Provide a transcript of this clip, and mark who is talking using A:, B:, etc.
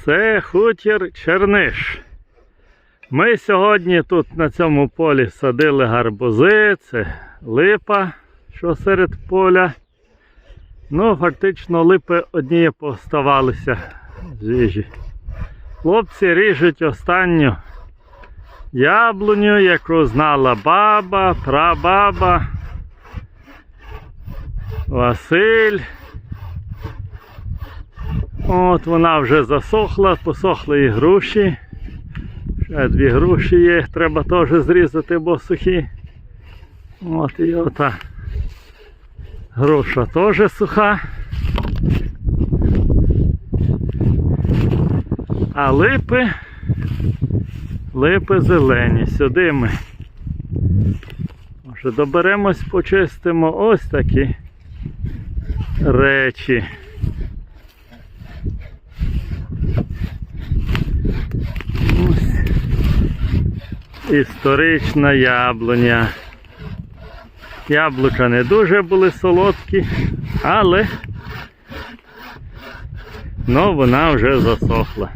A: Це хутір Черниш. Ми сьогодні тут на цьому полі садили гарбузи, це липа, що серед поля. Ну, фактично липи одні поставалися з їжі. Хлопці ріжуть останню яблуню, яку знала баба, прабаба, Василь. От вона вже засохла, посохли і груші. Ще дві груші є, треба теж зрізати, бо сухі. От і ота груша теж суха. А липи, липи зелені. Сюди ми. Може доберемось, почистимо ось такі речі. Історична яблуня. Яблука не дуже були солодкі, але ну, вона вже засохла.